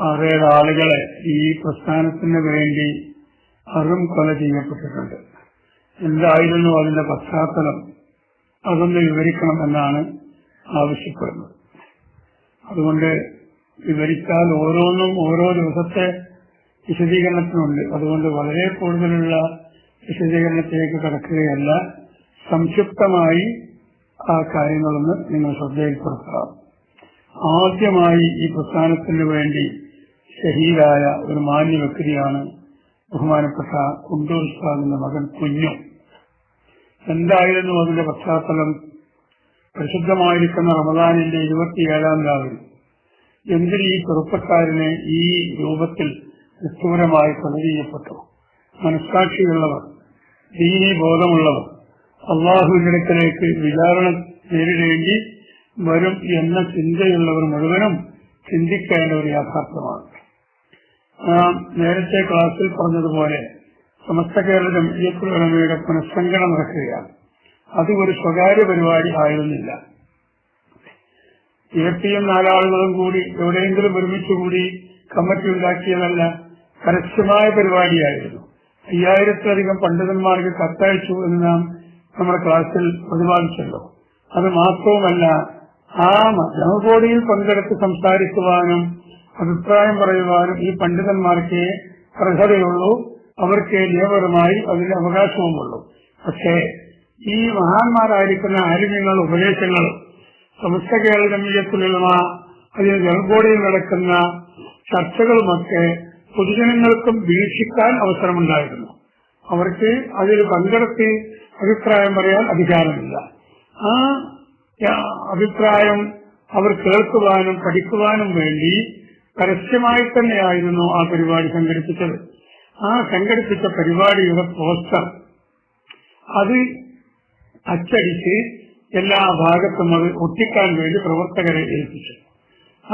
ആറേഴ് ആളുകളെ ഈ പ്രസ്ഥാനത്തിന് വേണ്ടി അറും കൊല ചെയ്യപ്പെട്ടിട്ടുണ്ട്. എന്തായിരുന്നു അതിന്റെ പശ്ചാത്തലം? അതൊന്ന് വിവരിക്കണമെന്നാണ് ആവശ്യപ്പെടുന്നത്. അതുകൊണ്ട് വിവരിച്ചാൽ ഓരോന്നും ഓരോ ദിവസത്തെ വിശദീകരണത്തിനുണ്ട്. അതുകൊണ്ട് വളരെ കൂടുതലുള്ള വിശദീകരണത്തിലേക്ക് കടക്കുകയല്ല. സംക്ഷിപ്തമായി ആ കാര്യങ്ങളൊന്ന് നിങ്ങൾ ശ്രദ്ധയിൽപ്പെടുത്താം ആദ്യമായി ഈ പ്രസ്ഥാനത്തിന് വേണ്ടി ഷഹീദായ ഒരു മാന്യ വ്യക്തിയാണ് ബഹുമാനപ്പെട്ട കുണ്ടൂർ ഉസ്താദിന്റെ മകൻ കുഞ്ഞു. എന്തായിരുന്നു അതിന്റെ പശ്ചാത്തലം? പരിശുദ്ധമായിരിക്കുന്ന റമദാനിന്റെ ഇരുപത്തിയേഴാം രാവിൽ എന്തിന് ഈ ചെറുപ്പക്കാരനെ ഈ രൂപത്തിൽ നിഷ്ഠൂരമായി കൊല ചെയ്യപ്പെട്ടു മനസ്സാക്ഷിയുള്ളവർ ദീനി ബോധമുള്ളവർ അള്ളാഹുവിനടുക്കലേക്ക് വിചാരണ നേരിടേണ്ടി വരും എന്ന ചിന്തയുള്ളവർ മുഴുവനും ചിന്തിക്കേണ്ട ഒരു യാഥാർത്ഥ്യമാണ്. നേരത്തെ ക്ലാസ്സിൽ പറഞ്ഞതുപോലെ സമസ്ത കേരള ജമീയത്തുലമയുടെ പുനഃസംഘടന നടക്കുകയാണ്. അത് ഒരു സ്വകാര്യ പരിപാടി ആയിരുന്നില്ല. എ പി എം നാലാളുകളും കൂടി എവിടെയെങ്കിലും ഒരുമിച്ചുകൂടി കമ്മിറ്റി ഉണ്ടാക്കിയതല്ല പരസ്യമായ പരിപാടിയായിരുന്നു. അയ്യായിരത്തിലധികം പണ്ഡിതന്മാർക്ക് കത്തയച്ചു എന്ന് നാം നമ്മുടെ ക്ലാസ്സിൽ പ്രതിപാദിച്ചല്ലോ. അത് മാത്രവുമല്ല ആ ജനകോടിയിൽ പങ്കെടുത്ത് സംസാരിക്കുവാനും അഭിപ്രായം പറയുവാനും ഈ പണ്ഡിതന്മാർക്ക് അർഹതയുള്ളൂ അവർക്ക് നിയമപരമായി അതിന്റെ അവകാശവുമുള്ളൂ. പക്ഷേ ഈ മഹാന്മാരായിരിക്കുന്ന ആരോഗ്യങ്ങൾ ഉപദേശങ്ങൾ സമസ്ത കേരള ജമീയത്തിലുള്ള അതിന് ജനകോടിയിൽ നടക്കുന്ന ചർച്ചകളുമൊക്കെ പൊതുജനങ്ങൾക്കും വീക്ഷിക്കാൻ അവസരമുണ്ടായിരുന്നു. അവർക്ക് അതിൽ പങ്കെടുത്ത് അഭിപ്രായം പറയാൻ അധികാരമില്ല. ആ അഭിപ്രായം അവർ കേൾക്കുവാനും പഠിക്കുവാനും വേണ്ടി പരസ്യമായി തന്നെയായിരുന്നു ആ പരിപാടി സംഘടിപ്പിച്ചത്. ആ സംഘടിപ്പിച്ച പരിപാടിയുടെ പോസ്റ്റർ അത് അച്ചടിച്ച് എല്ലാ ഭാഗത്തും അത് ഒട്ടിക്കാൻ വേണ്ടി പ്രവർത്തകരെ ഏൽപ്പിച്ചു.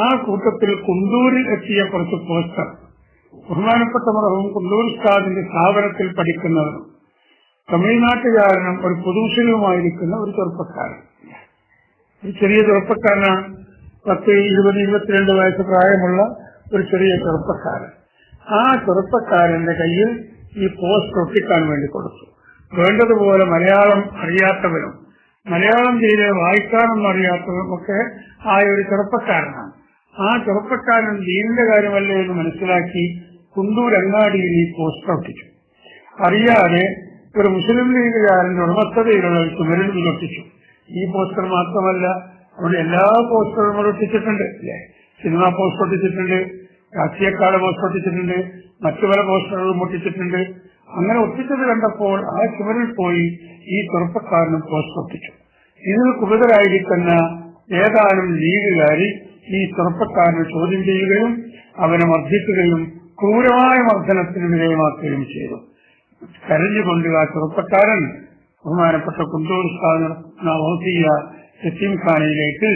ആ കൂട്ടത്തിൽ കുണ്ടൂരിൽ എത്തിയ കുറച്ച് പോസ്റ്റർ ബഹുമാനപ്പെട്ട മറവും കുണ്ടൂർ സ്ഥാപിന്റെ സ്ഥാപനത്തിൽ പഠിക്കുന്നവരും തമിഴ്നാട്ടുകാരനും ഒരു പുതുഷനുമായിരിക്കുന്ന ഒരു ചെറുപ്പക്കാരൻ. ഒരു ചെറിയ ചെറുപ്പക്കാരനാണ്. പത്ത് ഇരുപത് ഇരുപത്തിരണ്ട് വയസ്സ് പ്രായമുള്ള ഒരു ചെറിയ ചെറുപ്പക്കാരൻ. ആ ചെറുപ്പക്കാരന്റെ കയ്യിൽ ഈ പോസ്റ്റ് ഒട്ടിക്കാൻ വേണ്ടി കൊടുത്തു. വേണ്ടതുപോലെ മലയാളം അറിയാത്തവരും മലയാളം തീരെ വായിക്കാനൊന്നും അറിയാത്തവരും ഒക്കെ ആ ഒരു ചെറുപ്പക്കാരനാണ്. ആ ചെറുപ്പക്കാരൻ ദീനിന്റെ കാര്യമല്ലേ എന്ന് മനസ്സിലാക്കി കുണ്ടൂർ അങ്ങാടിയിൽ ഈ പോസ്റ്റ് ഒട്ടിച്ചു. അറിയാതെ ഒരു മുസ്ലിം ലീഗുകാരന്റെ ഉടമസ്ഥതയിലുള്ള ഒരു ചുമരിൽ ഒട്ടിച്ചു. ഈ പോസ്റ്റർ മാത്രമല്ല അവിടെ എല്ലാ പോസ്റ്ററും ഒട്ടിച്ചിട്ടുണ്ട്. അല്ലേ സിനിമാ പോസ്റ്റർ ഒട്ടിച്ചിട്ടുണ്ട്. രാഷ്ട്രീയക്കാരുടെ പോസ്റ്റർ ഒട്ടിച്ചിട്ടുണ്ട്. മറ്റു പല പോസ്റ്ററുകളും ഒട്ടിച്ചിട്ടുണ്ട്. അങ്ങനെ ഒട്ടിച്ചത് കണ്ടപ്പോൾ ആ ചുമരിൽ പോയി ഈ ചെറുപ്പക്കാരനും പോസ്റ്റർ ഒട്ടിച്ചു. ഇതിൽ കുപിതരായിരിക്കുന്ന ഏതാനും ലീഗുകാരി ഈ ചെറുപ്പക്കാരനെ ചോദ്യം ചെയ്യുകയും അവനെ മർദ്ദിക്കുകയും ക്രൂരമായ മർദ്ദനത്തിന് വിധേയമാക്കുകയും ചെയ്തു. കരഞ്ഞുകൊണ്ട് ആ ചെറുപ്പക്കാരൻ ബഹുമാനപ്പെട്ട കുണ്ടൂർ സ്ഥാന യത്തീംഖാനയിലേക്ക്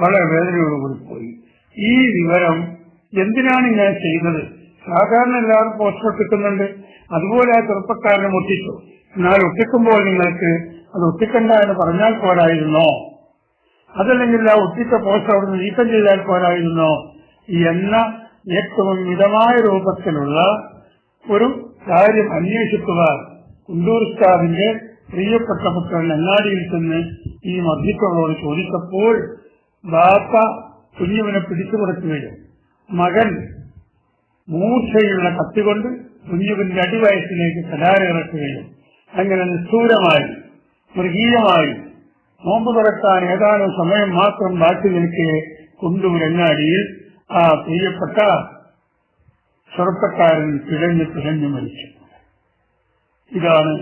വളരെ വേദനയോടുകൂടി പോയി. ഈ വിവരം എന്തിനാണ് ഞാൻ ചെയ്യുന്നത്? സാധാരണ എല്ലാവരും പോസ്റ്റർ ഒട്ടിക്കുന്നുണ്ട് അതുപോലെ ആ ചെറുപ്പക്കാരനെ ഒട്ടിച്ചു എന്നാൽ ഒട്ടിക്കുമ്പോൾ നിങ്ങൾക്ക് അത് ഒട്ടിക്കണ്ട എന്ന് പറഞ്ഞാൽ പോരായിരുന്നോ. അതല്ലെങ്കിൽ ആ ഒട്ടിച്ച പോസ്റ്റർ അവിടുന്ന് നീക്കം ചെയ്താൽ പോരായിരുന്നോ എന്ന ഏറ്റവും മിതമായ രൂപത്തിലുള്ള ഒരു കാര്യം അന്വേഷിക്കുവാൻ കുണ്ടൂർ സ്റ്റാറിന്റെ പ്രിയപ്പെട്ട മക്കൾ അങ്ങാടിയിൽ ചെന്ന് ഈ മർദ്ദിക്കളോട് ചോദിച്ചപ്പോൾ ബാപ്പ കുഞ്ഞുവിനെ പിടിച്ചു കൊടുക്കുകയും മകൻ മൂർച്ചയുള്ള കത്തികൊണ്ട് കുഞ്ഞുവിന്റെ അടിവയസ്സിലേക്ക് കടാര ഇറക്കുകയും അങ്ങനെ നിഷ്ഠൂരമായി മൃഗീയമായി നോമ്പ് തുറക്കാൻ ഏതാനും സമയം മാത്രം ബാക്കി നിൽക്കെ കൊണ്ടുവരങ്ങാടിയിൽ ആ പ്രിയപ്പെട്ട ചെറുപ്പക്കാരൻ പിഴഞ്ഞ് പിഴഞ്ഞു മരിച്ചു. ഇതാണ്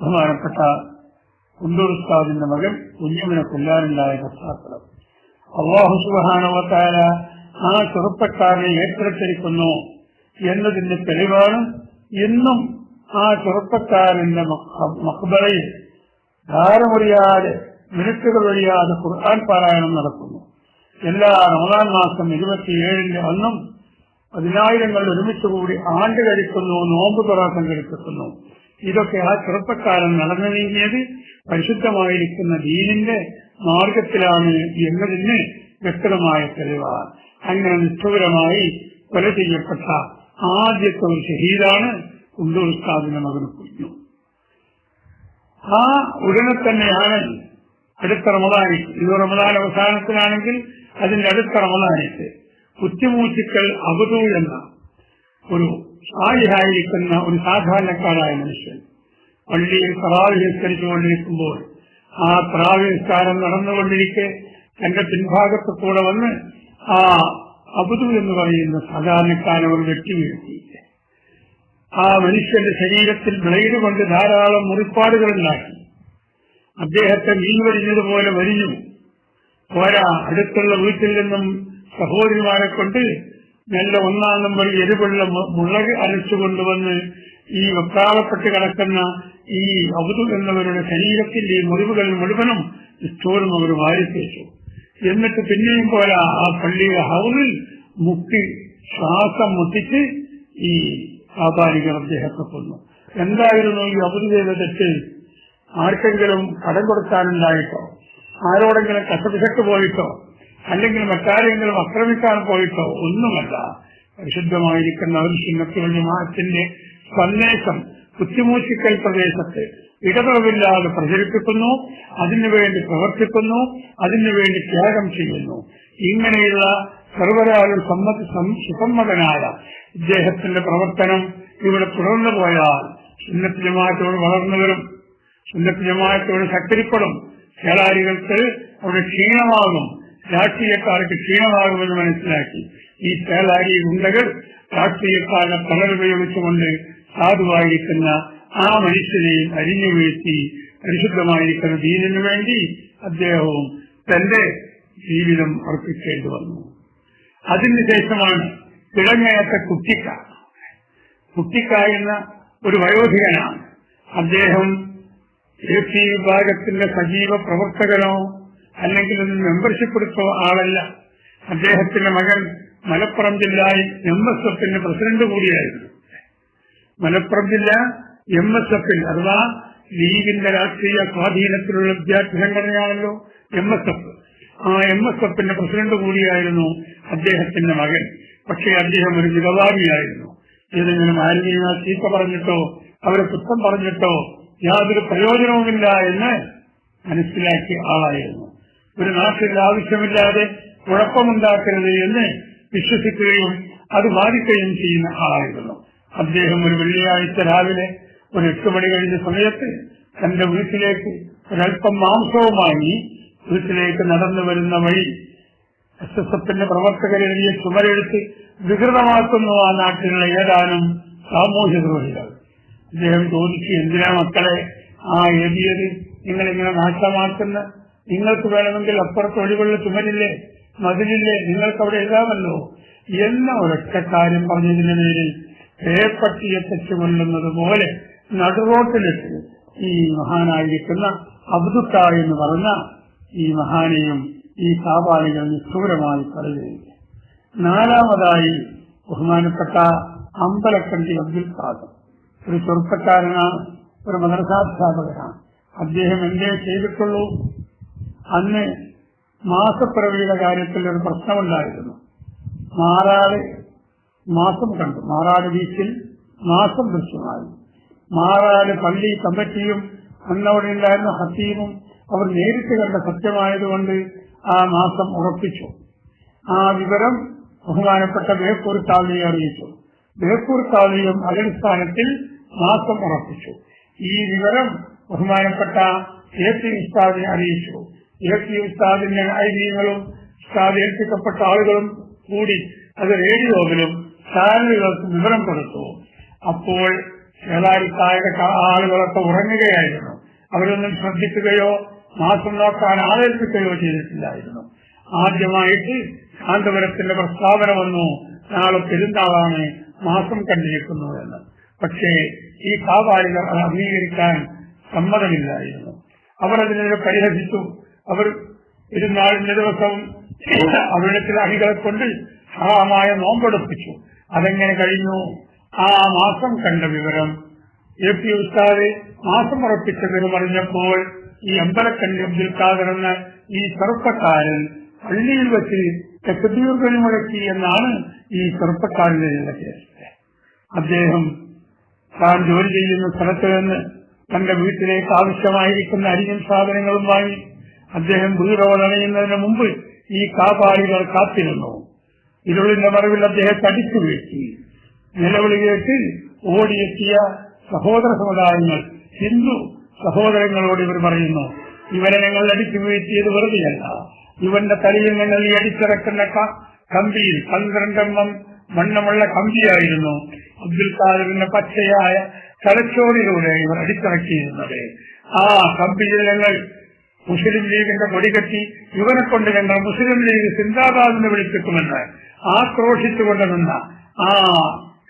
ബഹുമാനപ്പെട്ട കുണ്ടൂർ ഉസ്താദിന്റെ മകൻ കുഞ്ഞുമിനെ കൊല്ലാനുണ്ടായ പശ്ചാത്തലം. അള്ളാഹു സുബാനവത്തായ ആ ചെറുപ്പക്കാരനെ ഏറ്റെടുത്തിരിക്കുന്നു എന്നതിന്റെ തെളിവാണ് ഇന്നും ആ ചെറുപ്പക്കാരന്റെ മക്ബറയിൽ ധാരമൊഴിയാതെ മിനിറ്റുകൾ ഒഴിയാതെ ഖുർആൻ പാരായണം നടക്കുന്നു. എല്ലാ റമദാൻ മാസം ഇരുപത്തിയേഴിന്റെ അന്നും പതിനായിരങ്ങൾ ഒരുമിച്ച് കൂടി ആണ്ട് കഴിക്കുന്നു നോമ്പ് തുറ സംഘടിപ്പിക്കുന്നു. ഇതൊക്കെ ആ ചെറുപ്പക്കാരൻ നടന്നു നീങ്ങിയത് പരിശുദ്ധമായിരിക്കുന്ന ദീനിന്റെ മാർഗത്തിലാണ് എന്നതിന് വ്യക്തമായ തെളിവാണ്. അങ്ങനെ നിഷ്ഠൂരമായി കൊല ചെയ്യപ്പെട്ട ആദ്യത്തെ ഒരു ഷഹീദാണ് ഉണ്ടൂർ ഉസ്താദിന്റെ മകന് കുഞ്ഞു. ആ ഉടനെ തന്നെയാണ് അടുത്ത റമദാനിക്ക് ഇത് റമദാൻ അവസാനത്തിലാണെങ്കിൽ അതിന്റെ അടുത്ത റമദാനിക്ക് കുറ്റിമൂച്ചിക്കൽ അബുദു എന്ന ഒരു സായിഹായിരിക്കുന്ന ഒരു സാധാരണക്കാരായ മനുഷ്യൻ പള്ളിയിൽ തറാവി നിസ്കരിച്ചുകൊണ്ടിരിക്കുമ്പോൾ ആ പ്രാവ് നിസ്കാരം നടന്നുകൊണ്ടിരിക്കെ തന്റെ പിൻഭാഗത്ത് കൂടെ വന്ന് ആ അബുദു എന്ന് പറയുന്ന സാധാരണക്കാരൻ വെട്ടി വീഴ്ത്തി. ആ മനുഷ്യന്റെ ശരീരത്തിൽ ബ്ലേഡ് കൊണ്ട് ധാരാളം മുറിപ്പാടുകൾ ഉണ്ടാക്കി അദ്ദേഹത്തെ മീൻ വരിഞ്ഞതുപോലെ വരിഞ്ഞു. പോരാ അടുത്തുള്ള വീട്ടിൽ നിന്നും സഹോദരിമാരെ കൊണ്ട് നല്ല ഒന്നാം നമ്പർ എരിവുള്ള മുളക് അരച്ചു കൊണ്ടുവന്ന് ഈ വെപ്രാളപ്പെട്ട് കിടക്കുന്ന ഈ അവതു എന്നവരുടെ ശരീരത്തിന്റെ ഈ മുറിവുകൾ മുഴുവനും ഇഷ്ടോറും അവർ വാരിത്തേച്ചു. എന്നിട്ട് പിന്നെയും പോലെ ആ പള്ളിയുടെ ഹൗറിൽ മുക്കി ശ്വാസം മുട്ടിച്ച് ഈ വ്യാപാരികൾ അദ്ദേഹത്തെ കൊന്നു. എന്തായിരുന്നു ഈ അവധി ചെയ്ത ആർക്കെങ്കിലും കടം കൊടുക്കാനുണ്ടായിട്ടോ ആരോടെങ്കിലും കസപിശക്ക് പോയിട്ടോ? അല്ലെങ്കിൽ മറ്റാരെങ്കിലും ആക്രമിക്കാൻ പോയിട്ടോ ഒന്നുമല്ല. പരിശുദ്ധമായിരിക്കുന്ന ഒരു സുന്നത്തുൽ ജമാഅത്തിന്റെ സന്ദേശം കുറ്റിമൂച്ചിക്കൽ പ്രദേശത്ത് ഇടതടവില്ലാതെ പ്രചരിപ്പിക്കുന്നു അതിനുവേണ്ടി പ്രവർത്തിക്കുന്നു അതിനുവേണ്ടി ത്യാഗം ചെയ്യുന്നു. ഇങ്ങനെയുള്ള സർവരാലും സമ്മതി സുസമ്മതനായ ഇദ്ദേഹത്തിന്റെ പ്രവർത്തനം ഇവിടെ തുടർന്നു പോയാൽ സുന്നത്ത് വളർന്നു വരും. സുന്നത്ത് ശക്തിപ്പെടും. കേളാരികൾക്ക് അവിടെ ക്ഷീണമാകും. രാഷ്ട്രീയക്കാർക്ക് ക്ഷീണമാകുമെന്ന് മനസ്സിലാക്കി. ഈ കേളാരി ഗുണ്ടകൾ രാഷ്ട്രീയക്കാരുടെ തളരുപയോഗിച്ചുകൊണ്ട് സാധുവായിരിക്കുന്ന ആ മനുഷ്യനെയും അരിഞ്ഞു വീഴ്ത്തി പരിശുദ്ധമായിരിക്കുന്ന ദീനിനു വേണ്ടി അദ്ദേഹവും തന്റെ ജീവിതം അർപ്പിക്കേണ്ടി വന്നു. അതിനുശേഷമാണ് തിളങ്ങയത്തെ കുട്ടിക്ക. കുട്ടിക്ക എന്ന ഒരു വയോധികനാണ്. അദ്ദേഹം എ വിഭാഗത്തിന്റെ സജീവ പ്രവർത്തകനോ അല്ലെങ്കിൽ ഒരു മെമ്പർഷിപ്പ് എടുത്തോ ആളല്ല. അദ്ദേഹത്തിന്റെ മകൻ മലപ്പുറം ജില്ലയിൽ എം എസ് എഫിന്റെ പ്രസിഡന്റ് കൂടിയായിരുന്നു. മലപ്പുറം ജില്ല എം എസ് എഫിൽ അഥവാ ലീഗിന്റെ രാഷ്ട്രീയ സ്വാധീനത്തിലുള്ള വിദ്യാർത്ഥി സംഘടനയാണല്ലോ എം എസ് എഫ് ആ എം എസ് എഫിന്റെ പ്രസിഡന്റ് കൂടിയായിരുന്നു അദ്ദേഹത്തിന്റെ മകൻ. പക്ഷേ അദ്ദേഹം ഒരു മിതവാദിയായിരുന്നു ഏതെങ്കിലും ആരെങ്കിലും ആ ചീത്ത പറഞ്ഞിട്ടോ അവരെ കുറ്റം പറഞ്ഞിട്ടോ യാതൊരു പ്രയോജനവുമില്ല എന്ന് മനസ്സിലാക്കിയ ആളായിരുന്നു. ഒരു നാട്ടിൽ ആവശ്യമില്ലാതെ കുഴപ്പമുണ്ടാക്കരുത് എന്ന് വിശ്വസിക്കുകയും അത് ബാധിക്കുകയും ചെയ്യുന്ന ആളായിരുന്നു. അദ്ദേഹം ഒരു വെള്ളിയാഴ്ച രാവിലെ ഒരു എട്ട് മണി കഴിഞ്ഞ സമയത്ത് തന്റെ വീട്ടിലേക്ക് ഒരല്പം മാംസവുമായി വീട്ടിലേക്ക് നടന്നു വരുന്ന വഴി എസ് എസ് എഫിന്റെ പ്രവർത്തകരെഴുതിയ ചുമരെഴുത്ത് വികൃതമാക്കുന്നു ആ നാട്ടിലുള്ള ഏതാനും സാമൂഹ്യ ദ്രോഹികൾ അദ്ദേഹം ചോദിച്ചു എന്തിനാ മക്കളെ ആ എഴുതിയത്? നിങ്ങളിങ്ങനെ നാശമാക്കുന്ന നിങ്ങൾക്ക് വേണമെങ്കിൽ അപ്പുറത്ത് ഒഴിവുള്ള ചുമരില്ലേ? മതിലില്ലേ? നിങ്ങൾക്ക് അവിടെ എഴുതാമല്ലോ. എന്ന ഒരൊറ്റ കാര്യം പറഞ്ഞതിന് പേരിൽ പേപ്പട്ടിയെ തെച്ചുകൊള്ളുന്നത് പോലെ നടുറോട്ടിലിട്ട് ഈ മഹാനായിരിക്കുന്ന അബ്ദുക്ക എന്ന് പറഞ്ഞ ഈ മഹാനെയും ഈ കാപാലികൾ നിഷ്ഠൂരമായി പറയുകയില്ല നാലാമതായി ബഹുമാനപ്പെട്ട അമ്പലക്കണ്ടി അബ്ദുൽ ഖാദർ. ഒരു ചെറുപ്പക്കാരനാണ് ഒരു മദ്രസാധ്യാപകനാണ്. അദ്ദേഹം എന്തേ ചെയ്തിട്ടുള്ളൂ? അന്ന് മാസപ്പിറവിയുടെ കാര്യത്തിൽ ഒരു പ്രശ്നമുണ്ടായിരുന്നു. മാറാട് മാസം കണ്ടു. മാറാട് ബീച്ചിൽ മാസം ദൃശ്യമായി. മാറാട് പള്ളി കമ്മിറ്റിയും അന്നവിടെ ഉണ്ടായിരുന്ന ഹസീമും അവർ നേരിട്ട് കണ്ട സത്യമായതുകൊണ്ട് ആ മാസം ഉറപ്പിച്ചു. ആ വിവരം ബഹുമാനപ്പെട്ട ബേപ്പൂർ താളിയെ അറിയിച്ചു. ബേപ്പൂർ താളിയും അടിസ്ഥാനത്തിൽ മാസം ഉറപ്പിച്ചു. ഈ വിവരം ബഹുമാനപ്പെട്ട എ പി ഉസ്താദിനെ അറിയിച്ചു. പി ഉസ്താദിന്റെ ഐതിഹ്യങ്ങളും ഉസ്താദ് ഏൽപ്പിക്കപ്പെട്ട ആളുകളും കൂടി അത് റേഡിയോകളും ചാനലുകൾക്ക് വിവരം കൊടുത്തു. അപ്പോൾ ചേലാരിത്തായ ആളുകളൊക്കെ ഉറങ്ങുകയായിരുന്നു. അവരൊന്നും ശ്രദ്ധിക്കുകയോ മാസം നോക്കാൻ ആലോചിക്കുകയോ ചെയ്തിട്ടില്ലായിരുന്നു. ആദ്യമായിട്ട് കാന്തപുരത്തിന്റെ പ്രസ്താവന വന്നു. നാളെ പെരുന്നാളാണ് മാസം കണ്ടിരിക്കുന്നു എന്ന് പക്ഷേ ഈ കാവാലികൾ അത് അംഗീകരിക്കാൻ സമ്മതമില്ലായിരുന്നു. അവർ അതിനെ പരിഹസിച്ചു. അവർ പെരുന്നാളിന്റെ ദിവസവും അവരുടെ ചില അണികളെ കൊണ്ട് ഹറാമായ നോമ്പെടുപ്പിച്ചു. അതെങ്ങനെ കഴിഞ്ഞു? ആ മാസം കണ്ട വിവരം. എ പി ഉസ്താദ് മാസം ഉറപ്പിച്ച വിവരം അറിഞ്ഞപ്പോൾ ഈ അമ്പലക്കണ്ടി അബ്ദുൽ ഖാദർ എന്ന ഈ ചെറുപ്പക്കാരൻ പള്ളിയിൽ വെച്ച് തെക്കുതീർക്കണി മുഴക്കി എന്നാണ് ഈ ചെറുപ്പക്കാരന്റെ കേസ്. അദ്ദേഹം താൻ ജോലി ചെയ്യുന്ന സ്ഥലത്ത് നിന്ന് തന്റെ വീട്ടിലേക്ക് ആവശ്യമായിരിക്കുന്ന അരിയും സാധനങ്ങളും വാങ്ങി അദ്ദേഹം വീടോടണയുന്നതിന് മുമ്പ് ഈ കാപാളികൾ കാത്തിരുന്നു. ഇരുളിന്റെ മറവിൽ അദ്ദേഹത്തെ അടിച്ചു വീഴ്ത്തി. നിലവിളി കേട്ട് ഓടിയെത്തിയ സഹോദര സമുദായങ്ങൾ ഹിന്ദു സഹോദരങ്ങളോട് ഇവർ പറയുന്നു ഇവനെ ഞങ്ങൾ അടിച്ചു വീഴ്ത്തിയത് വെറുതെയല്ല. ഇവന്റെ തലയിൽ ഞങ്ങൾ ഈ അടിച്ചിറക്കുന്ന കമ്പിയിൽ പന്ത്രണ്ടെണ്ണം വണ്ണമുള്ള കമ്പിയായിരുന്നു. അബ്ദുൽ ഖാദറിന്റെ പച്ചയായ തലച്ചോറിലൂടെ ഇവർ അടിച്ചിറക്കിയിരുന്നത്. ആ കമ്പിയിൽ ഞങ്ങൾ മുസ്ലിം ലീഗിന്റെ കൊടികെട്ടി ഇവനെ കൊണ്ട് ഞങ്ങൾ മുസ്ലിം ലീഗ് സിന്ദാബാദിനെ വിളിപ്പിക്കുമെന്ന് ആക്രോശിച്ചുകൊണ്ട് നിന്ന ആ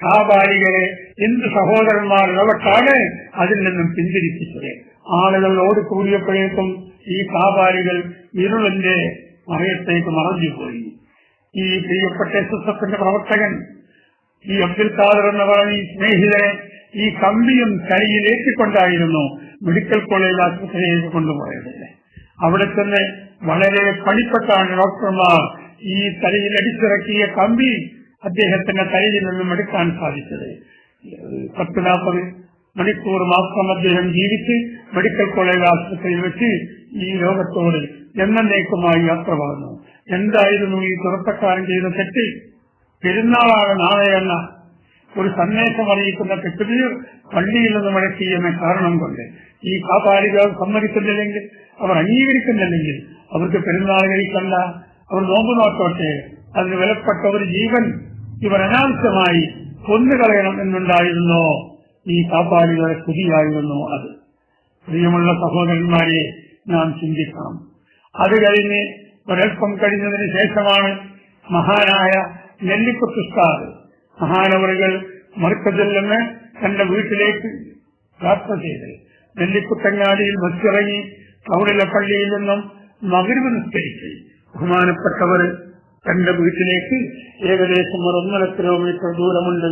കാബാലികളെ ഹിന്ദു സഹോദരന്മാർ ഇടപെട്ടാണ് അതിൽ നിന്നും പിന്തിരിപ്പിച്ചത്. ആളുകൾ ഓടിക്കൂടിയപ്പോഴേക്കും ഈ കാബാലികൾ ഇരുളിന്റെ മറയത്തേക്ക് മറഞ്ഞുപോയി. ഈ പ്രിയപ്പെട്ട എസ് എസ് എഫിന്റെ പ്രവർത്തകൻ ഈ അബ്ദുൽ ഖാദർ എന്ന് പറഞ്ഞ ഈ സ്നേഹിതനെ ഈ കമ്പിയും കൈയിലേറ്റിക്കൊണ്ടായിരുന്നു മെഡിക്കൽ കോളേജ് ആശുപത്രിയിലേക്ക് കൊണ്ടുപോയത്. അവിടെ തന്നെ വളരെ പണിപ്പെട്ടാണ് ഡോക്ടർമാർ ഈ തലയിൽ അടിച്ചിറക്കിയ കമ്പി അദ്ദേഹത്തിന്റെ തലയിൽ നിന്നും എടുക്കാൻ സാധിച്ചത്. പത്ത് നാൽപ്പത് മണിക്കൂർ മാത്രം അദ്ദേഹം ജീവിച്ച് മെഡിക്കൽ കോളേജ് ആശുപത്രിയിൽ വെച്ച് ഈ ലോകത്തോട് എന്നേക്കുമായി യാത്ര പറഞ്ഞു എന്തായിരുന്നു ഈ ചെറുപ്പക്കാരൻ ചെയ്ത തെറ്റ്? പെരുന്നാളാണ് നാളെ എന്ന ഒരു സന്ദേശം അറിയിക്കുന്ന തെക്കുതീർ പള്ളിയിൽ നിന്ന് മുഴക്കി എന്ന കാരണം കൊണ്ട് ഈ കാപാലികൾ സമ്മതിക്കുന്നില്ലെങ്കിൽ അവർ അംഗീകരിക്കുന്നില്ലെങ്കിൽ അവർക്ക് പെരുന്നാൾ കഴിക്കണ്ട. അവർ നോമ്പ് നോക്കോട്ടെ അതിന് വിലപ്പെട്ട ഒരു ജീവൻ ഇവർ അനാവശ്യമായി കൊന്നുകളയണം എന്നുണ്ടായിരുന്നോ. ഈ കാപ്പാലികളെ സ്ഥിതിയായിരുന്നു അത്. പ്രിയമുള്ള സഹോദരന്മാരെ നാം ചിന്തിക്കണം. അത് കഴിഞ്ഞ് ഒരൽപ്പം കഴിഞ്ഞതിന് ശേഷമാണ് മഹാനായ നെല്ലിക്കുത്തുസ്താദ് മഹാനവറുകൾ മറുക്കതിൽ നിന്ന് തന്റെ വീട്ടിലേക്ക് യാത്ര ചെയ്ത് നെല്ലിക്കുത്തങ്ങാടിയിൽ ബസ്സിറങ്ങി ടൗണിലെ പള്ളിയിൽ നിന്നും മകരുവ് നിസ്കരിച്ച് ബഹുമാനപ്പെട്ടവർ തന്റെ വീട്ടിലേക്ക് ഏകദേശം ഒരു ഒന്നര കിലോമീറ്റർ ദൂരമുണ്ട്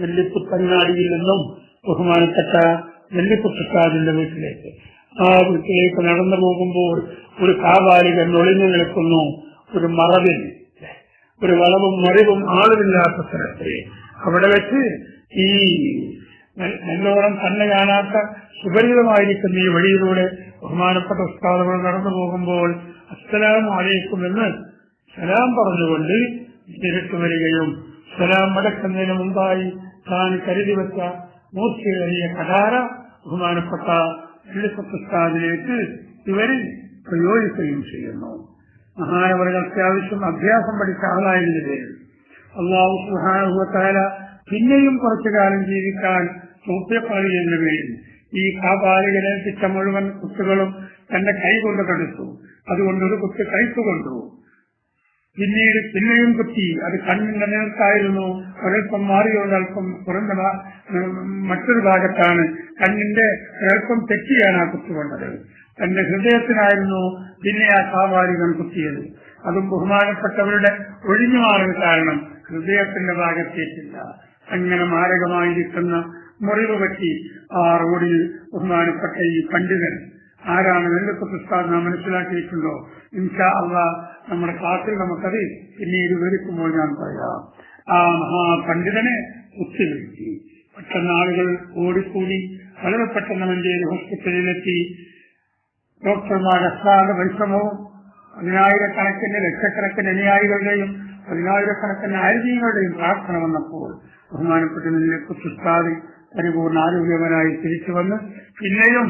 നെല്ലിപ്പുത്തങ്ങാടിയിൽ നിന്നും ബഹുമാനപ്പെട്ട നെല്ലിപ്പുത്തക്കാടിന്റെ വീട്ടിലേക്ക്. ആ വീട്ടിലേക്ക് നടന്നു പോകുമ്പോൾ ഒരു കാവാലികൻ ഒളിഞ്ഞു നിൽക്കുന്നു. ഒരു മറവിൽ ഒരു വളവും മറിവും ആളുമില്ലാത്ത സ്ഥലത്ത്. അവിടെ വെച്ച് ഈ നല്ലോണം തന്നെ കാണാത്ത സുപരിതമായിരിക്കുന്ന ഈ വഴിയിലൂടെ ബഹുമാനപ്പെട്ട ഉസ്താദുകൾ നടന്നു പോകുമ്പോൾ അസ്സലാം അലൈക്കും എന്ന് സലാം പറഞ്ഞുകൊണ്ട് തിരിച്ചു വരികയും സലാം മടക്കുന്നതിന് മുമ്പായി താൻ കരുതി വെച്ച മൂർച്ചയേറിയ കടാര ബഹുമാനപ്പെട്ട ഉസ്താദിലേക്ക് ഇവർ പ്രയോഗിക്കുകയും ചെയ്യുന്നു. മഹാനവരുടെ അത്യാവശ്യം അഭ്യാസം പഠിച്ച ആളായിരുന്നു പേരിൽ അള്ളാഹു സുഹാനുഭവത്തായ പിന്നെയും കുറച്ചു കാലം ജീവിക്കാൻ സൂപ്യപ്പാളിയെന്ന പേരിൽ ഈ കാപാലികളെ ചിറ്റ മുഴുവൻ കുത്തുകളും തന്റെ കൈ കൊണ്ട് തടുത്തു അതുകൊണ്ട് ഒരു കുത്ത് കഴിച്ചുകൊണ്ടു കൊണ്ടു. പിന്നീട് പിന്നെയും കുത്തി അത് കണ്ണിന്റെ നേർക്കായിരുന്നു. ഒരൽപ്പം മാറിയുള്ള അല്പം കുറഞ്ഞ മറ്റൊരു ഭാഗത്താണ് കണ്ണിന്റെ ഒരൽപ്പം തെറ്റിയാണ് ആ കുത്തുകൊണ്ടത് തന്റെ ഹൃദയത്തിനായിരുന്നു പിന്നെ ആ കാബാലികൻ കുത്തിയത്. അതും ബഹുമാനപ്പെട്ടവരുടെ ഒഴിഞ്ഞു മാറിയ കാരണം ഹൃദയത്തിന്റെ ഭാഗത്തേക്കില്ല. അങ്ങനെ മാരകമായിരിക്കുന്ന മുറിവ് പറ്റി ആ റോഡിൽ ബഹുമാനപ്പെട്ട ഈ പണ്ഡിതൻ. ആരാണ്? വെള്ളക്കുസ്താദ് നാം മനസ്സിലാക്കിയിട്ടുണ്ടോ? ഇൻഷാ അല്ല നമ്മുടെ ക്ലാസ്സിൽ നമുക്കത് പിന്നീട് വിവരിക്കുമ്പോൾ ഞാൻ പറയാം. ആ മഹാപണ്ഡിതനെ കുത്തിവീഴ്ത്തി പെട്ടെന്ന് ആളുകൾ ഓടിക്കൂടി. വളരെ പെട്ടെന്ന് മഞ്ചേരി ഹോസ്പിറ്റലിലെത്തി. ഡോക്ടർമാർ അസാധ പരിശ്രമവും പതിനായിരക്കണക്കിന് ലക്ഷക്കണക്കിന് അനുയായികളുടെയും പതിനായിരക്കണക്കിന് ആരോഗ്യങ്ങളുടെയും പ്രാർത്ഥന വന്നപ്പോൾ ബഹുമാനപ്പെട്ട നിന്നെ കുത്തുസ്താദി പരിപൂർണ ആരോഗ്യവനായി തിരിച്ചു വന്ന് പിന്നെയും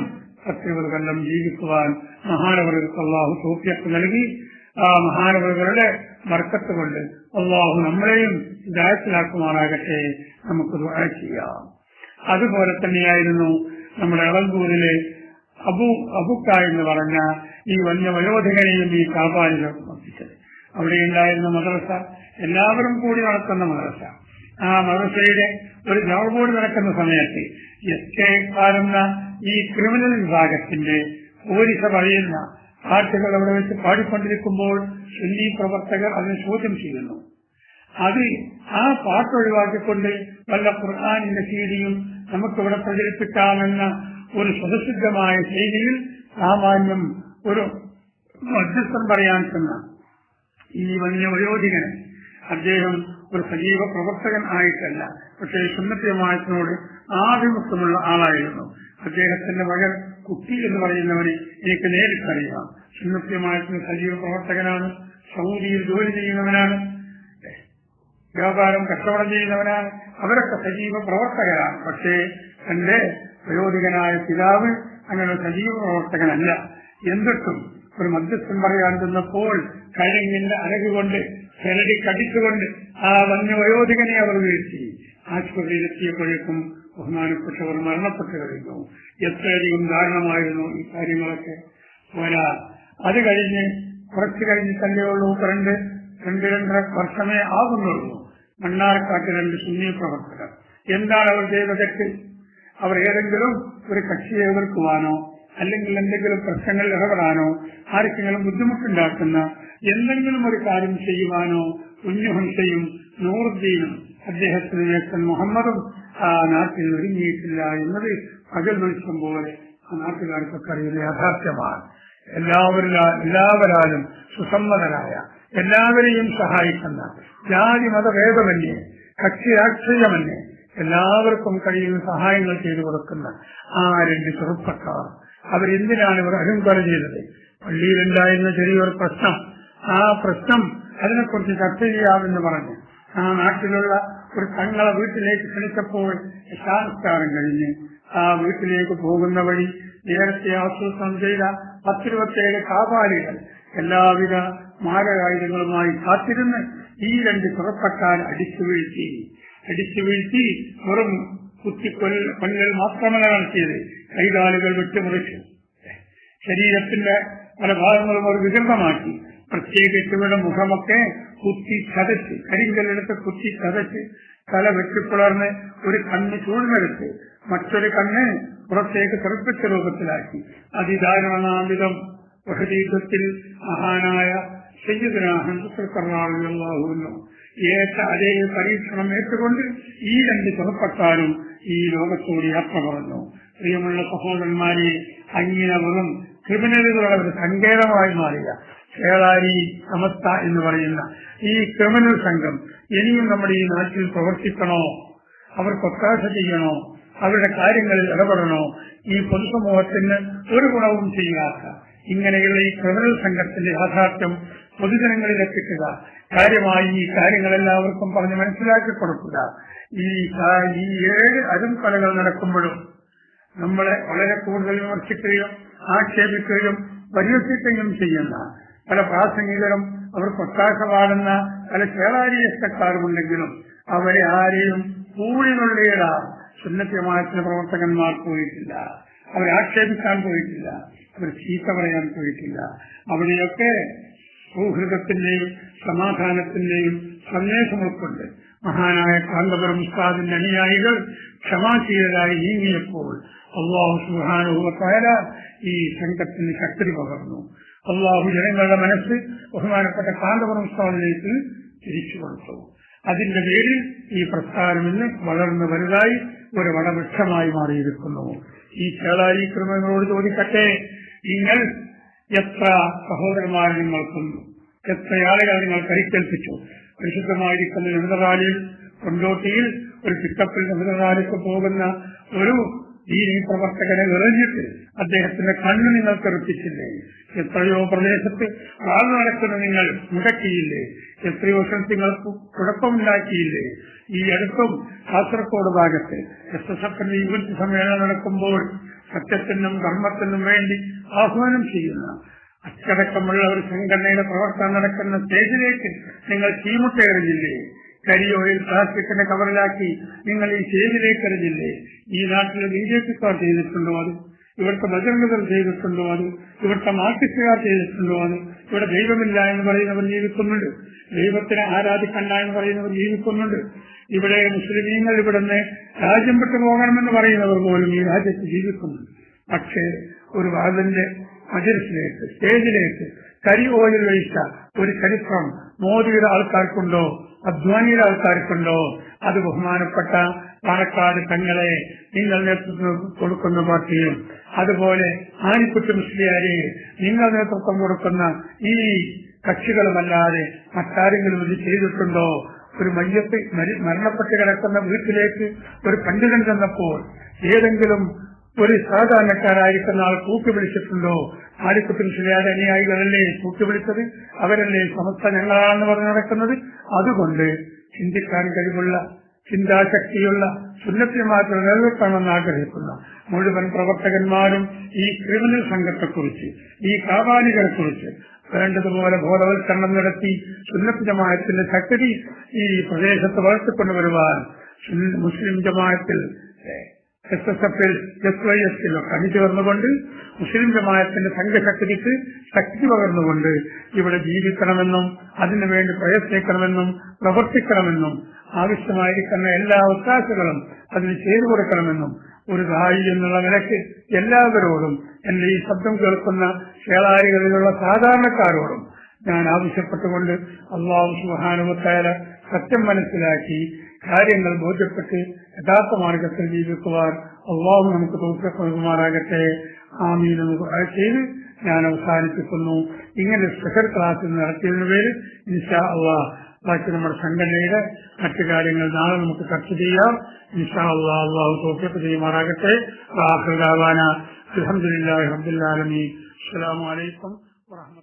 കൊല്ലം ജീവിക്കുവാൻ മഹാനവർക്ക് അള്ളാഹു സൗഖ്യത്ത് നൽകി. ആ മഹാനവറുകളുടെ വർക്കത്ത് കൊണ്ട് അള്ളാഹു നമ്മളെയും ഇതായത്തിലാക്കുമാറാകട്ടെ നമുക്ക് ചെയ്യാം. അതുപോലെ തന്നെയായിരുന്നു നമ്മുടെ ഇളമ്പൂരിലെ അബു അബുക്ക എന്ന് പറഞ്ഞ ഈ വന്യ വയോധികനെയും ഈ സമർപ്പിച്ചത് അവിടെ ഉണ്ടായിരുന്ന മദ്രസ എല്ലാവരും കൂടി നടത്തുന്ന മദ്രസ. ആ മദ്രസയുടെ ഒരു ജോബോർഡ് നടക്കുന്ന സമയത്ത് എസ് കാണുന്ന ഈ ക്രിമിനൽ വിഭാഗത്തിന്റെ പോലീസ് പറയുന്ന പാട്ടുകൾ അവിടെ വെച്ച് പാടിക്കൊണ്ടിരിക്കുമ്പോൾ സുന്നി പ്രവർത്തകർ അതിനെ ചോദ്യം ചെയ്യുന്നു. അത് ആ പാട്ട് ഒഴിവാക്കിക്കൊണ്ട് വല്ല ഖുർആാനിന്റെ സീഡിയും നമുക്കിവിടെ പ്രചരിപ്പിക്കാമെന്ന ഒരു സ്വതസിദ്ധമായ ശൈലിയിൽ സാമാന്യം ഒരു മധ്യസ്ഥം പറയാൻ ചെന്ന ഈ വലിയ വയോധികന് അദ്ദേഹം ഒരു സജീവ പ്രവർത്തകൻ ആയിട്ടല്ല. പക്ഷേ സുന്നത്യമായത്തിനോട് ആഭിമുഖ്യമുള്ള ആളായിരുന്നു. അദ്ദേഹത്തിന്റെ മകൻ കുട്ടി എന്ന് പറയുന്നവനെ എനിക്ക് നേരിട്ടറിയാം. സുന്നത്യമായത്തിന് സജീവ പ്രവർത്തകനാണ്. സൗദിയിൽ ജോലി ചെയ്യുന്നവനാണ്. വ്യാപാരം കച്ചവടം ചെയ്യുന്നവനാണ്. അവരൊക്കെ സജീവ പ്രവർത്തകരാണ്. പക്ഷേ തന്റെ പ്രയോജകനായ പിതാവ് അങ്ങനെ സജീവ പ്രവർത്തകനല്ല. എന്നിട്ടും ഒരു മധ്യസ്ഥൻ പറയാൻ ചെന്നപ്പോൾ കഴിഞ്ഞിന്റെ അരകുകൊണ്ട് ചിലടി കടിച്ചുകൊണ്ട് ആ വന്യ വയോധികനെ അവർ വീഴ്ത്തി. ആശുപത്രിയിലെത്തിയപ്പോഴേക്കും ബഹുമാനപ്പെട്ടവർ മരണപ്പെട്ടു കഴിഞ്ഞു. എത്രയധികം ദാരുണമായിരുന്നു ഈ കാര്യങ്ങളൊക്കെ. പോരാ അത് കഴിഞ്ഞ് കുറച്ചു ഉള്ളൂ രണ്ട് രണ്ട് രണ്ടര വർഷമേ ആകുന്നുള്ളൂ. മണ്ണാർക്കാട്ട് രണ്ട് സുന്നി പ്രവർത്തകർ എന്താണ് അവർ ചെയ്ത തെറ്റ്? അവർ ഏതെങ്കിലും ഒരു കക്ഷിയെ എതിർക്കുവാനോ അല്ലെങ്കിൽ എന്തെങ്കിലും പ്രശ്നങ്ങളിൽ ഇടപെടാനോ ആർക്കെങ്കിലും ബുദ്ധിമുട്ടുണ്ടാക്കുന്ന എന്തെങ്കിലും ഒരു കാര്യം ചെയ്യുവാനോ കുഞ്ഞുഹംസയും നൂറുദ്ദീനും അദ്ദേഹത്തിന് ജ്യേഷ്ഠൻ മുഹമ്മദും ആ നാട്ടിൽ ഒരുങ്ങിയിട്ടില്ല എന്നത് പകൽ വെളിച്ചം പോലെ ആ നാട്ടുകാർക്കൊക്കെ അറിയുന്ന യാഥാർത്ഥ്യമാണ്. എല്ലാവരിലാ എല്ലാവരാലും സുസമ്മതരായ എല്ലാവരെയും സഹായിക്കുന്ന ജാതി മതഭേദമന്യേ കക്ഷി രാഷ്ട്രീയമന്യേ എല്ലാവർക്കും കഴിയുന്ന സഹായങ്ങൾ ചെയ്തു കൊടുക്കുന്ന ആ രണ്ട് ചെറുപ്പക്കാർ അവരെന്തിനാണ് ഇവർ അഹങ്കാരം ചെയ്തത്? പള്ളിയിലുണ്ടായിരുന്ന ചെറിയൊരു പ്രശ്നം. ആ പ്രശ്നം അതിനെക്കുറിച്ച് ചർച്ച ചെയ്യാമെന്ന് പറഞ്ഞു. ആ നാട്ടിലുള്ള ഒരു തങ്ങളെ വീട്ടിലേക്ക് ക്ഷണിച്ചപ്പോൾ ശാസ്ത്രം കഴിഞ്ഞ് ആ വീട്ടിലേക്ക് പോകുന്ന വഴി നേരത്തെ ആസൂത്രണം ചെയ്ത പത്തിരുപത്തേഴ് കാപാലികൾ എല്ലാവിധ മാരകായുധങ്ങളുമായി കാത്തിരുന്ന് ഈ രണ്ട് ചെറുപ്പക്കാർ അടിച്ചു വീഴ്ത്തി അടിച്ചു വീഴ്ത്തി വെറും കുത്തിക്കൊൽ കൊല്ലൽ മാത്രമല്ല നടത്തിയത് കൈകാലുകൾ വെട്ടിമുറിച്ചു. ശരീരത്തിന്റെ പല ഭാഗങ്ങളും അവർ വികൃതമാക്കി. പ്രത്യേകിച്ച് ഇവരുടെ മുഖമൊക്കെ കുത്തി ചതച്ച് കരിങ്കല്ലെടുത്ത് കുത്തി ചതച്ച് തല വെട്ടിപ്പിളർന്ന് ഒരു കണ്ണ് ചൂടിനെടുത്ത് മറ്റൊരു കണ്ണ് പുറത്തേക്ക് തെറുപ്പിച്ച രൂപത്തിലാക്കി. അതിദാരുണാമിതം ബഹുദീപത്തിൽ മഹാനായ സയ്യിദനാഹുന്നു ഏറ്റ അതേ പരീക്ഷണം ഏറ്റുകൊണ്ട് ഈ രണ്ട് ചെറുപ്പക്കാരും ഈ ലോകത്തോട് യാത്ര പറഞ്ഞു. പ്രിയമുള്ള സഹോദരന്മാരെ അങ്ങനെ വെറും ക്രിമിനലുകളുടെ ഒരു സങ്കേതമായി മാറിയ കേളാരി സമസ്ത എന്ന് പറയുന്ന ഈ ക്രിമിനൽ സംഘം ഇനിയും നമ്മുടെ ഈ നാട്ടിൽ പ്രവർത്തിക്കണോ? അവർ ഒത്താശ ചെയ്യണോ? അവരുടെ കാര്യങ്ങളിൽ ഇടപെടണോ? ഈ പൊതുസമൂഹത്തിന് ഒരു ഗുണവും ചെയ്യാത്ത ഇങ്ങനെയുള്ള ഈ ക്രിമിനൽ സംഘത്തിന്റെ യാഥാർത്ഥ്യം പൊതുജനങ്ങളിൽ എത്തിക്കുക കാര്യമായി ഈ കാര്യങ്ങൾ എല്ലാവർക്കും പറഞ്ഞ് മനസ്സിലാക്കി കൊടുക്കുക. ഈ ഈ ഏഴ് അരുംകൊലകൾ നടക്കുമ്പോഴും നമ്മളെ വളരെ കൂടുതൽ വിമർശിക്കുകയും ആക്ഷേപിക്കുകയും പരിഹസിക്കുകയും ചെയ്യുന്ന പല പ്രാസംഗികരും അവർ ഒത്താശ പാടുന്ന പല ചേളാരിയക്കാരുമുണ്ടെങ്കിലും അവരെ ആരെയും കൂടിനുള്ളിയിട സുന്നത്യമായത്തിന് പ്രവർത്തകന്മാർ പോയിട്ടില്ല. അവരെ ആക്ഷേപിക്കാൻ പോയിട്ടില്ല. അവർ ചീത്ത പറയാൻ പോയിട്ടില്ല. അവിടെയൊക്കെ സൗഹൃദത്തിന്റെയും സമാധാനത്തിന്റെയും സന്ദേശം ഉൾക്കൊണ്ട് മഹാനായ കാന്തപുരം ഉസ്താദിന്റെ അനുയായികൾ ക്ഷമാശീലരായി നീങ്ങിയപ്പോൾ അള്ളാഹു സുഹാനുഭവത്തായ ഈ സംഘത്തിന് ശക്തി പകർന്നു. അള്ളാഹു ജനങ്ങളുടെ മനസ്സ് ബഹുമാനപ്പെട്ട കാന്തപുരം ഉസ്താദിലേക്ക് തിരിച്ചു കൊടുത്തു. അതിന്റെ പേരിൽ ഈ പ്രസ്ഥാനം ഇന്ന് വളർന്നു വലുതായി ഒരു വടവൃക്ഷമായി മാറിയിരിക്കുന്നു. ഈ ചേളാരി ക്രമങ്ങളോട് ചോദിക്കട്ടെ? നിങ്ങൾ എത്ര സഹോദരന്മാർ നിങ്ങൾക്കും എത്ര ആളുകൾ നിങ്ങൾ കരിക്കേൽപ്പിച്ചു പരിശുദ്ധമായിരിക്കുന്ന നമിതറാലിയിൽ കൊണ്ടോട്ടിയിൽ ഒരു പിക്കപ്പിൽ നമിതറാലിക്ക് പോകുന്ന ഒരു ഈ പ്രവർത്തകനെ എറിഞ്ഞിട്ട് അദ്ദേഹത്തിന്റെ കണ്ണ് നിങ്ങൾ തെറിപ്പിച്ചില്ലേ എത്രയോ പ്രദേശത്ത് ആൾ നടക്കുന്ന നിങ്ങൾ മുടക്കിയില്ലേ? എത്രയോ സ്ഥലത്ത് കുഴപ്പമുണ്ടാക്കിയില്ലേ? ഈ അടുത്തും കാസർഗോഡ് ഭാഗത്ത് എസ് എസ് എഫിന്റെ യുവതി സമ്മേളനം നടക്കുമ്പോൾ സത്യത്തിനും ധർമ്മത്തിനും വേണ്ടി ആഹ്വാനം ചെയ്യുന്ന അച്ചടക്കമുള്ള ഒരു സംഘടനയുടെ പ്രവർത്തനം നടക്കുന്ന സ്റ്റേജിലേക്ക് നിങ്ങൾ ചീമുട്ടേറിഞ്ഞില്ലേ കരിയോയിൽ പ്ലാസ്റ്റിക്കിന്റെ കവറിലാക്കി നിങ്ങൾ ഈ സ്റ്റേജിലേക്ക് എറിഞ്ഞില്ലേ ഈ നാട്ടിലെ ബി ജെ പിക്കാർ ചെയ്തിട്ടുണ്ടോ അത്? ഇവിടുത്തെ ബജറംഗകൾ ചെയ്തിട്ടുണ്ടോ അത്? ഇവിടുത്തെ മാർക്സിസ്റ്റുകാർ ചെയ്തിട്ടുണ്ടോ അത്? ഇവിടെ ദൈവമില്ല എന്ന് പറയുന്നവർ ജീവിക്കുന്നുണ്ട്. ദൈവത്തിനെ ആരാധിക്കണ്ട എന്ന് പറയുന്നവർ ജീവിക്കുന്നുണ്ട്. ഇവിടെ മുസ്ലിമീങ്ങൾ ഇവിടുന്ന് രാജ്യം വിട്ടു പോകണമെന്ന് പറയുന്നവർ പോലും ഈ രാജ്യത്ത് ജീവിക്കുന്നുണ്ട്. പക്ഷേ ഒരു വാദന്റെ മജലിസിലേക്ക് സ്റ്റേജിലേക്ക് കരി ഓയിൽ ഒഴിച്ച ഒരു ചരിത്രം മോദിയുടെ ആൾക്കാർക്കുണ്ടോ അദ്വാനിയുടെ ആൾക്കാർക്കുണ്ടോ അത് ബഹുമാനപ്പെട്ട പാലക്കാട് തങ്ങളെ നിങ്ങൾ നേതൃത്വം കൊടുക്കുന്ന പാർട്ടിയും അതുപോലെ ആനിക്കുട്ടി മുസ്ലിയാരെ നിങ്ങൾ നേതൃത്വം കൊടുക്കുന്ന ഈ കക്ഷികളുമല്ലാതെ മറ്റാരെങ്കിലും ഇത് ചെയ്തിട്ടുണ്ടോ? ഒരു മയ്യത്ത് മരി- മരണപ്പെട്ട് കിടക്കുന്ന വീട്ടിലേക്ക് ഒരു പണ്ഡിതൻ ചെന്നപ്പോൾ ഏതെങ്കിലും ഒരു സാധാരണക്കാരായിരിക്കുന്ന ആൾ കൂട്ടി വിളിച്ചിട്ടുണ്ടോ ആലിക്കുട്ടി ശരിയായ അനുയായികളല്ലേ കൂട്ടി വിളിച്ചത് അവരല്ലേ സമസ്ത ഞങ്ങളാണെന്ന് പറഞ്ഞു നടക്കുന്നത്? അതുകൊണ്ട് ചിന്തിക്കാൻ കഴിവുള്ള ചിന്താശക്തിയുള്ള സുന്നത്തിമാർക്ക് നിലനിർത്തണമെന്ന് ആഗ്രഹിക്കുന്ന. മുഴുവൻ പ്രവർത്തകന്മാരും ഈ ക്രിമിനൽ സംഘത്തെക്കുറിച്ച് ഈ കാപാലികളെക്കുറിച്ച് വേണ്ടതുപോലെ ബോധവൽക്കരണം നടത്തി സുന്നത്ത് ശക്തി ഈ പ്രദേശത്ത് വളർത്തിക്കൊണ്ടുവരുവാൻ വരുവാൻ മുസ്ലിം ജമായത്തിൽ എസ് എസ് എഫിൽ എസ് വൈ എസിലൊക്കെ അണിചേർന്നുകൊണ്ട് മുസ്ലിം ജമായത്തിന്റെ സംഘശക്തിക്ക് ശക്തി പകർന്നുകൊണ്ട് ഇവിടെ ജീവിക്കണമെന്നും അതിനുവേണ്ടി പ്രയത്നിക്കണമെന്നും പ്രവർത്തിക്കണമെന്നും ആവശ്യമായിരിക്കുന്ന എല്ലാ ഒത്താശകളും അതിന് ചെയ്തു കൊടുക്കണമെന്നും ഒരു സഹായി എന്നുള്ള നിലയ്ക്ക് എല്ലാവരോടും എന്റെ ഈ ശബ്ദം കേൾക്കുന്ന കേളാരികളിലുള്ള സാധാരണക്കാരോടും ഞാൻ ആവശ്യപ്പെട്ടുകൊണ്ട് അള്ളാഹു സുഹാനുവത്തായ സത്യം മനസ്സിലാക്കി കാര്യങ്ങൾ ബോധ്യപ്പെട്ട് യഥാർത്ഥ മാർഗത്തിൽ ജീവിക്കുവാൻ അള്ളാഹു നമുക്ക് തോക്കുമാറാകട്ടെ ആമീൻ എന്ന് ചെയ്ത് ഞാൻ അവസാനിപ്പിക്കുന്നു. ഇങ്ങനെ സ്പെഷ്യൽ ക്ലാസ് നടത്തിയതിനു പേര് ഇൻഷാ അള്ളാഹ് ബാക്കി നമ്മുടെ സംഘടനയുടെ മറ്റു കാര്യങ്ങൾ നാളെ നമുക്ക് ചർച്ച ചെയ്യാം. ഇൻഷാ അള്ളാഹ് അള്ളാഹു തോക്കിയപ്പ് ചെയ്യുമാറാകട്ടെ അലഹമുല്ലാ റബ്ബുല്ലാലമീൻ അസ്സലാമു അലൈക്കും വറഹ്മത്തുള്ളാഹി